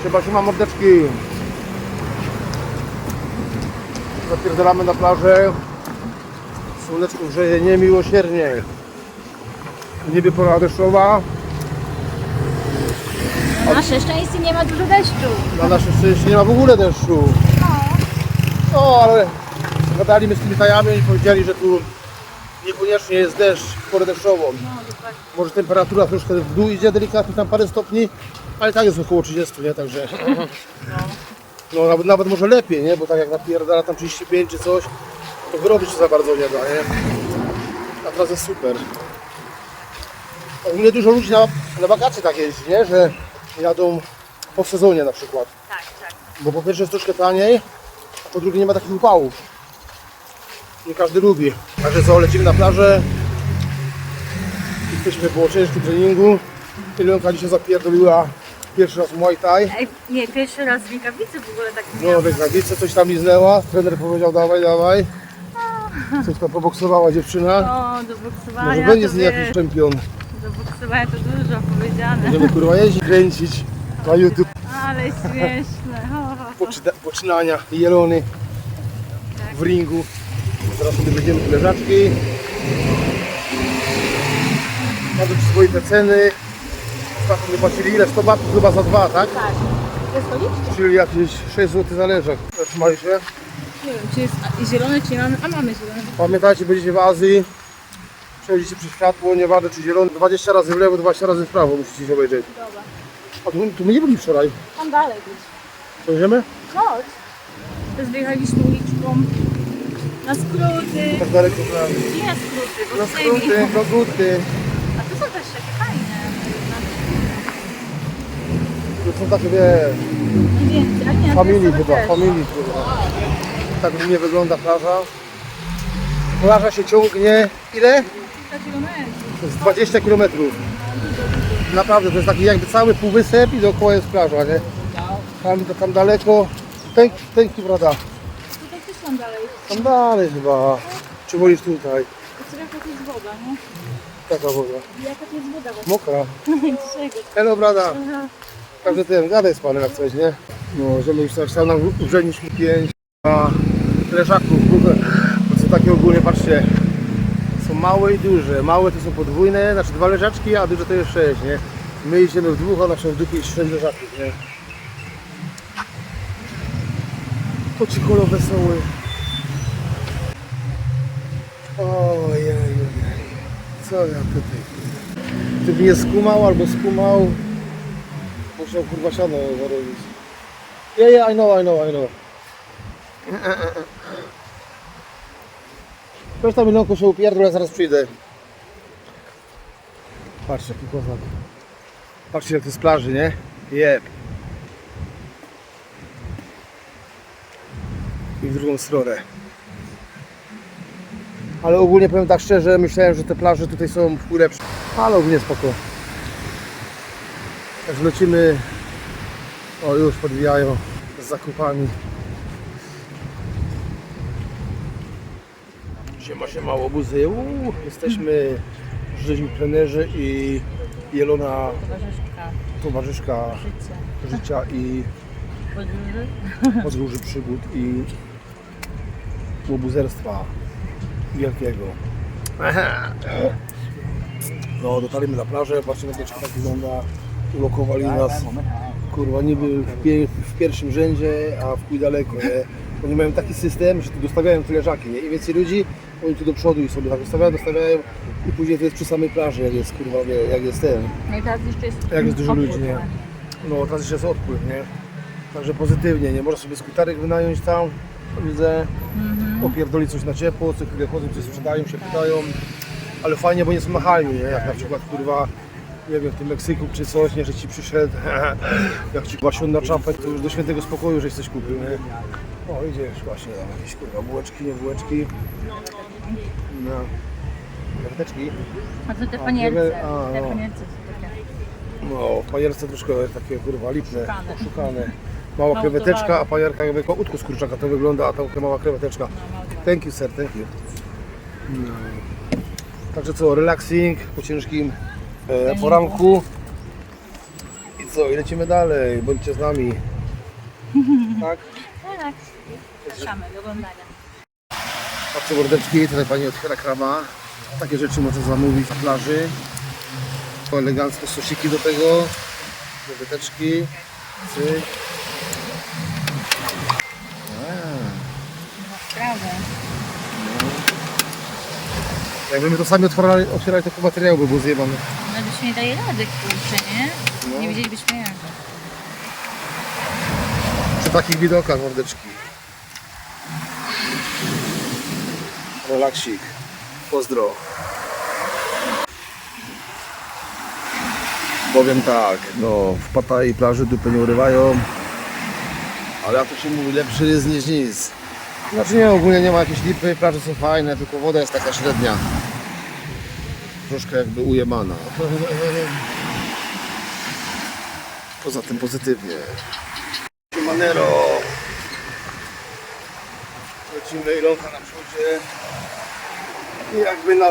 Trzeba się ma mordeczki. Zapierdalamy na plażę. Słoneczko grzeje niemiłosiernie. W niebie pora deszczowa. Na nasze szczęście nie ma dużo deszczu. Na nasze szczęście nie ma w ogóle deszczu. No, ale gadali z tymi tajami i powiedzieli, że tu niekoniecznie jest deszcz w porę deszczową. Może temperatura troszkę w dół idzie delikatnie, tam parę stopni, ale tak jest około 30, nie? Także no nawet, nawet może lepiej, nie? Bo tak jak napierdala tam 35 czy coś, to wyrobić się za bardzo nie da, nie? A teraz jest super. Ogólnie dużo ludzi na, na wakacje tak jeździ, nie? Że jadą po sezonie na przykład. Tak, tak. Bo po pierwsze jest troszkę taniej, a po drugie nie ma takich upałów. Nie każdy lubi. Także co, lecimy na plażę. Jesteśmy po ciężkim treningu. Ilonka dzisiaj zapierdoliła pierwszy raz Muay Thai. Ej, nie, pierwszy raz w rękawicy w ogóle tak No, miałam. w rękawicy coś tam liznęła. Trener powiedział dawaj, dawaj. Coś tam poboksowała dziewczyna. O, do boksowania Może będzie z niej jakiś czempion. do boksowania to dużo powiedziane. Będziemy kurwa jeździć, kręcić na YouTube. Ale śmieszne. Poczyna, poczynania jelony w ringu. Zaraz sobie będziemy leżaczki. Bardzo przyzwoite ceny. Ostatnio nie płacili ile? 100 batów chyba za dwa, tak? Tak. To? Czyli jakieś 6 zł za leżak. Trzymaj się. Nie wiem, czy jest zielone, czy nie mamy. A mamy zielone. Pamiętajcie, będziecie w Azji. Przejdziecie przez światło, nieważne czy zielony. 20 razy w lewo, 20 razy w prawo musicie się obejrzeć. Dobra. A tu, tu my nie byli wczoraj. Tam dalej być. Pojedziemy? Chodź. Teraz wyjechaliśmy uliczką na skróty. Tak daleko prawie. Nie na skróty, bo Na tutaj... skróty, koguty. A tu są też takie fajne. To są takie, wiesz, No więcej, a nie, to Familii chyba, też. familii chyba. Tak u mnie wygląda plaża. Plaża się ciągnie, ile? Kilka kilometrów. To jest 20 km. Naprawdę, to jest taki jakby cały półwysep i dookoła jest plaża, nie? Tam, tam daleko, tęk, tęki brada. Tam dalej. Tam dalej chyba. Czy wolisz tutaj? To jaka to jest woda, nie? Taka woda. Jaka to jest woda właśnie? Mokra. Czego? Hello brada. Aha. Także ten, gadaj z panem jak coś, nie? No, że my już tak chciał nam urzędnić mi pięć a leżaków. Bo co takie ogólnie, patrzcie, są małe i duże. Małe to są podwójne, znaczy dwa leżaczki, a duże to jest sześć, nie? My idziemy w dwóch, a na w dupie jest sześć leżaków, nie? To ci kolo wesoły. Ojej. Co ja tutaj? Ty mnie skumał albo skumał. Musiał kurwa siano zarobić. Yeah, yeah, I know, I know, I know. Weź tam Ilonko się upierdol, ja zaraz przyjdę. Patrz jaki kozak. Patrzcie jak to z plaży, nie? Jeb. I w drugą stronę. Ale ogólnie powiem tak szczerze, myślałem, że te plaże tutaj są w lepsze. Ale ogólnie spoko. Także lecimy. O, już podwijają z zakupami. Siema, siema, łobuzy. Uuu, jesteśmy żyźni trenerzy i Jelona Towarzyszka towarzyszka życia. życia i Podróży. podróży przygód i łobuzerstwa wielkiego. No, dotarliśmy na plażę, patrzymy jak tak wygląda. Ulokowali nas, kurwa, niby w, pie, w pierwszym rzędzie, a w chuj daleko, nie? Oni mają taki system, że tu dostawiają tyle żaki, nie? Im więcej ludzi, oni tu do przodu i sobie tak dostawiają, dostawiają i później to jest przy samej plaży, jak jest, kurwa, wie, jak jest ten, No i teraz jeszcze jest jak jest dużo opór, ludzi, nie? tak. No, teraz jeszcze jest odpływ, nie? Także pozytywnie, nie? Można sobie skuterek wynająć tam, widzę, opierdolić coś na ciepło, co chwilę chodzą, coś sprzedają, się pytają, ale fajnie, bo nie są nachalni, nie? Jak na przykład, kurwa, nie wiem, w tym Meksyku czy coś, nie, że ci przyszedł, jak ci siądą na czapę, to już do świętego spokoju, żeś coś kupił, nie? O, idziesz właśnie, tam jakieś kurwa bułeczki, nie bułeczki. No. Karteczki. A to te A, panierce. a, Te no. panierce są takie. No, panierce troszkę takie kurwa lipne, Oszukane. oszukane. Mała kreweteczka, a panierka jakby jako utku z kurczaka to wygląda, a ta mała kreweteczka. Thank you sir, thank you. No. Także co, relaxing po ciężkim e, poranku. I co, i lecimy dalej, bądźcie z nami. Tak? Tak. Zapraszamy do oglądania. Patrzcie mordeczki, tutaj pani otwiera krama. Takie rzeczy można zamówić na plaży. To eleganckie sosiki do tego. Wyteczki. Cyk. Jakbyśmy to sami otwierali, otwierali taki materiał by był zjebany. No byśmy nie dali rady, kurczę, nie? No. Nie wiedzielibyśmy jak. Przy takich widokach mordeczki. Relaksik. Pozdro. Powiem tak, no w Pattaya plaży dupy nie urywają, ale jak to się mówi, lepszy jest niż nic. Znaczy nie, ogólnie nie ma jakiejś lipy, plaże są fajne, tylko woda jest taka średnia. Troszkę jakby ujemana. Poza tym pozytywnie. Manero. Lecimy Ilonka na przodzie. I jakby na,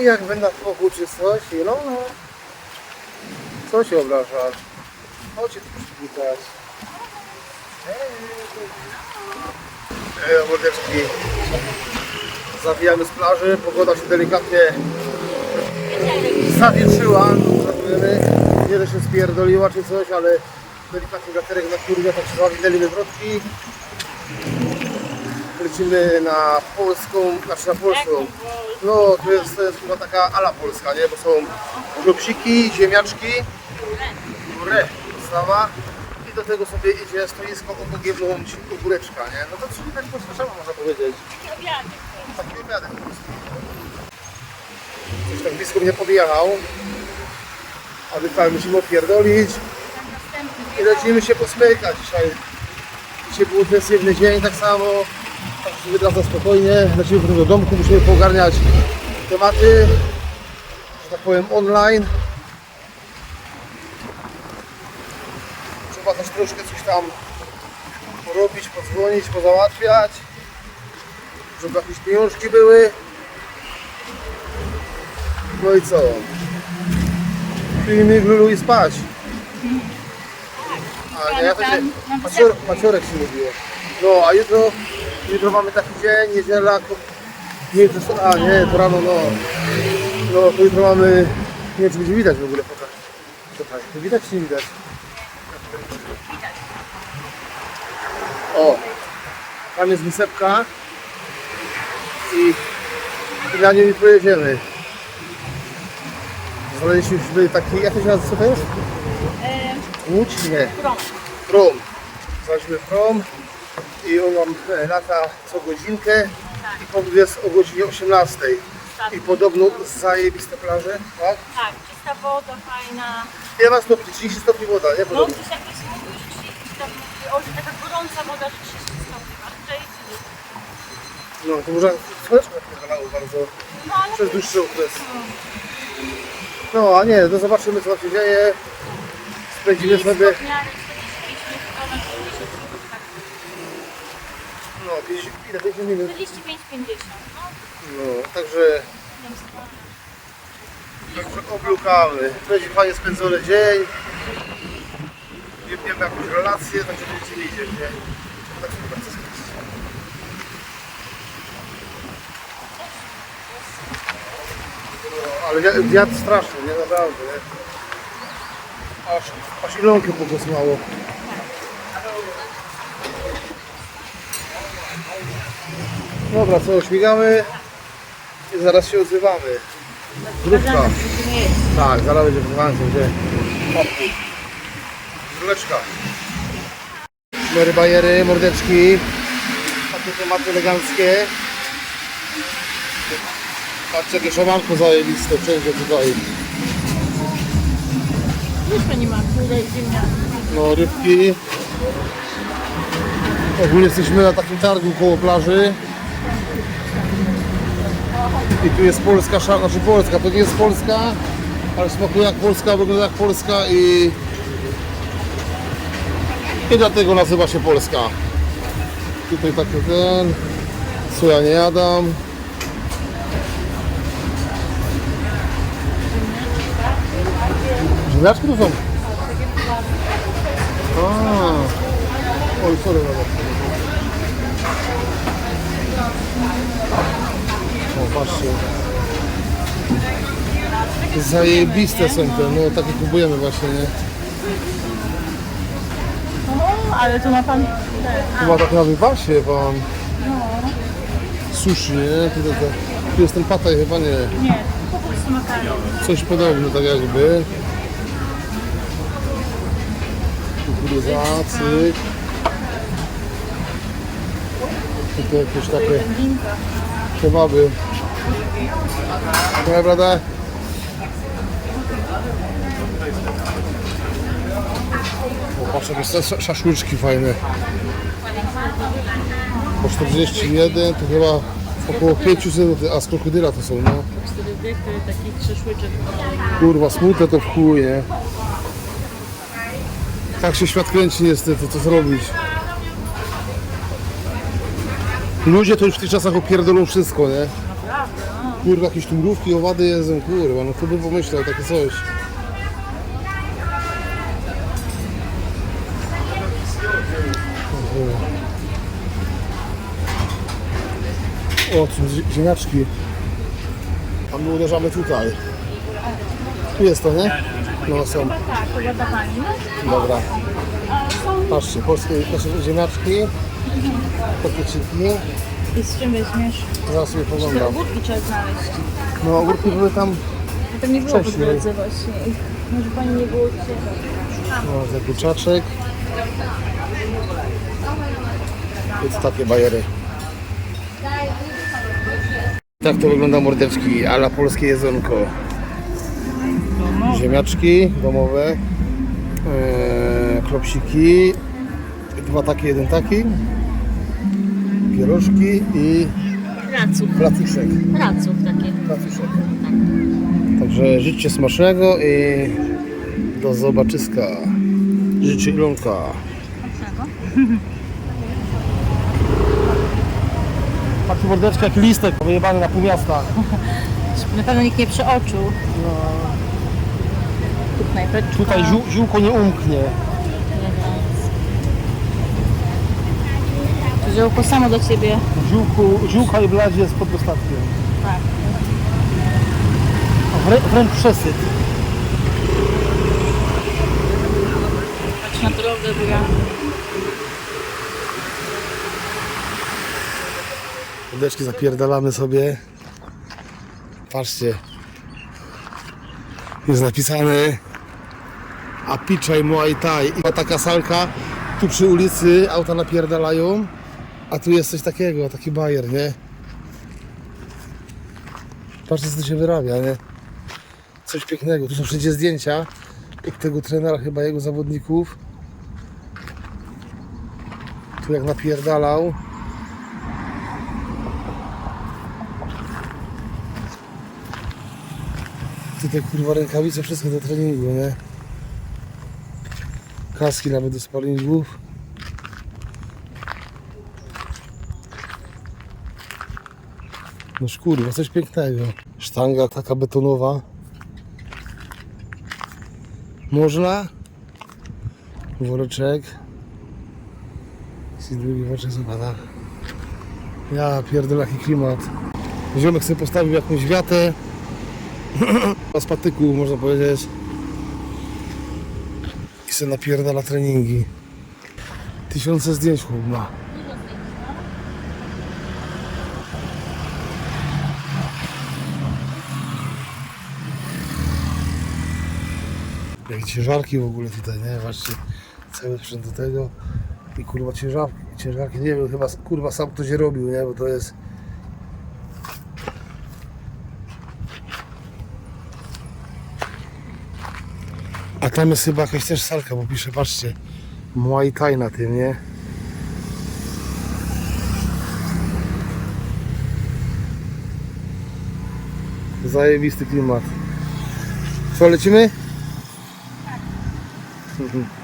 jakby na boku czy coś. Ilona. Co się obrażasz? Chodź tu przywitać. Ej, mordeczki. Zawijamy z plaży. Pogoda się delikatnie zawietrzyła. Zawiemy. Nie, że się spierdoliła czy coś, ale delikatnie wiaterek na kurwia, tak się zawinęli wywrotki. Lecimy na polską, znaczy na polską. No, to jest, to jest chyba taka ala polska, nie? Bo są klopsiki, ziemniaczki, re, podstawa i do tego sobie idzie stoisko obogiewnąć ogóreczka, nie? No to czyli tak szama można powiedzieć. Taki obiadek po prostu. Coś tak blisko mnie podjechał. A my tak musimy opierdolić i lecimy się posmykać dzisiaj. Dzisiaj był intensywny dzień tak samo. Tak się wydradza spokojnie. Lecimy potem do domku, musimy poogarniać tematy, że tak powiem online. Trzeba też troszkę coś tam porobić, podzwonić, pozałatwiać, żeby jakieś pieniążki były. No i co? Filmik, lulu i spać. A nie, to się, paciorek się mówiło. No, a jutro, jutro mamy taki dzień, niedziela, ko- nie, to, są- a nie, to rano, no. No, to jutro mamy, nie wiem, czy będzie widać w ogóle, pokaż. Czekaj, to widać czy nie widać? O, tam jest wysepka i, i na niej pojedziemy. Znaleźliśmy taki, jak to się nazywa, to jest? Łódź? Nie. Prom. Prom. Znaleźliśmy prom i on nam e, lata co godzinkę i powód jest o godzinie 18. I podobno zajebiste plaże, tak? Tak, czysta woda, fajna. Ile ma stopni? 30 stopni woda, nie? No Podobno. gdzieś jakieś mówił, że 30 stopni. O, że taka gorąca woda, że 30 stopni. A tutaj jest No, to może słoneczko napierdalało bardzo No przez dłuższy okres. No, a nie, to zobaczymy co się dzieje. Spędzimy sobie, 45 50 tak. no, 50, ile, 50 minut. 45-50. No, No, także wiem, Także oblukamy. Będzie fajnie spędzony dzień. Wiemy jakąś relację, także będziecie widzieć, nie? Tak sobie bardzo skręcić. No, ale wi- wiatr straszny, nie naprawdę, nie? Aż, aż ilonkę pogłosmało. Dobra, co, śmigamy i zaraz się odzywamy. Jeść. Tak, zaraz będzie wyzwanie, gdzie Króleczka. Szmery, bajery, mordeczki. Takie tematy eleganckie. Patrzcie, jakie szamanko zajebiste wszędzie tutaj. Już nie ma, kurde, zimna. No, rybki. Ogólnie jesteśmy na takim targu koło plaży. I tu jest polska znaczy polska, to nie jest polska, ale smakuje jak polska, wygląda jak polska i... I dlatego nazywa się Polska. Tutaj taki ten... Ja nie jadam. Ziemniaczki tu są. A. Oj, sorry, dobra. O, patrzcie. Zajebiste są te, no takie kupujemy właśnie, nie? O, ale tu ma pan... Chyba tak na wypasie pan. Sushi, nie? Tutaj to, tu jest ten pataj chyba nie. Nie, po prostu makaron. Coś podobne tak jakby. Kukurydza, cyk. Tutaj jakieś takie kebaby. No prawda? O, patrz, jakieś sz- szaszłyczki fajne. Po 41 to chyba około 500 zł, a z krokodyla to są, no. Cztery dychy takich szaszłyczek. Kurwa, smutne to w chuj, nie? Tak się świat kręci niestety, co zrobić? Ludzie to już w tych czasach opierdolą wszystko, nie? Kurwa, jakieś tu mrówki, owady jedzą, kurwa, no kto by pomyślał takie coś? O, zie- ziemniaczki. A my uderzamy tutaj. Tu jest to, nie? No są. Tak. Dobra. Patrzcie, polskie nasze ziemniaczki, pakieciki. I z czym weźmiesz? Zaraz sobie Te poglądam. ogórki trzeba znaleźć. No ogórki były tam, No to nie było po Wcześniej. drodze właśnie. Może pani nie było gdzie. no, za kurczaczek. Więc takie bajery. Tak to wygląda mordeczki, ala polskie jedzonko. Ziemniaczki domowe, eee, klopsiki, dwa takie, jeden taki, pierożki i Raców. placuszek. Raców takie. placuszek. Także życzcie smacznego i do zobaczyska. Życzę Ilonka. Taki mordeczka jak listek wyjebany na pół miasta. Na pewno nikt nie przeoczył. Tu knajpeczka. Tutaj ziół, ziółko nie umknie. Tu Ziołko samo do ciebie. Ziółku, ziółka i bladzi jest pod dostatkiem. Tak. Wrę, wręcz przesyt. Patrz na drogę, bo ja... Mordeczki zapierdalamy sobie. Patrzcie. Jest napisane Apichai Muay Thai. I taka salka, tu przy ulicy auta napierdalają, a tu jest coś takiego, taki bajer, nie? Patrzcie co tu się wyrabia, nie? Coś pięknego. Tu są wszędzie zdjęcia i tego trenera, chyba jego zawodników. Tu jak napierdalał. Tutaj kurwa rękawice, wszystko do treningu, nie? Kaski nawet do sparingów. No kurwa, coś pięknego. Sztanga taka betonowa. Można. Woreczek. I drugi woreczek zapada. Ja pierdolę jaki klimat. Ziomek sobie postawił jakąś wiatę. Z patyku można powiedzieć. I se napierdala treningi. Tysiące zdjęć chłop ma. Jakie ciężarki w ogóle tutaj, nie? Właśnie cały sprzęt do tego. I kurwa ciężarki, ciężarki, nie wiem, chyba kurwa sam ktoś je robił, nie? Bo to jest A tam jest chyba jakaś też salka, bo pisze, patrzcie, Muay Thai na tym, nie? Zajebisty klimat. Co, lecimy? Mhm.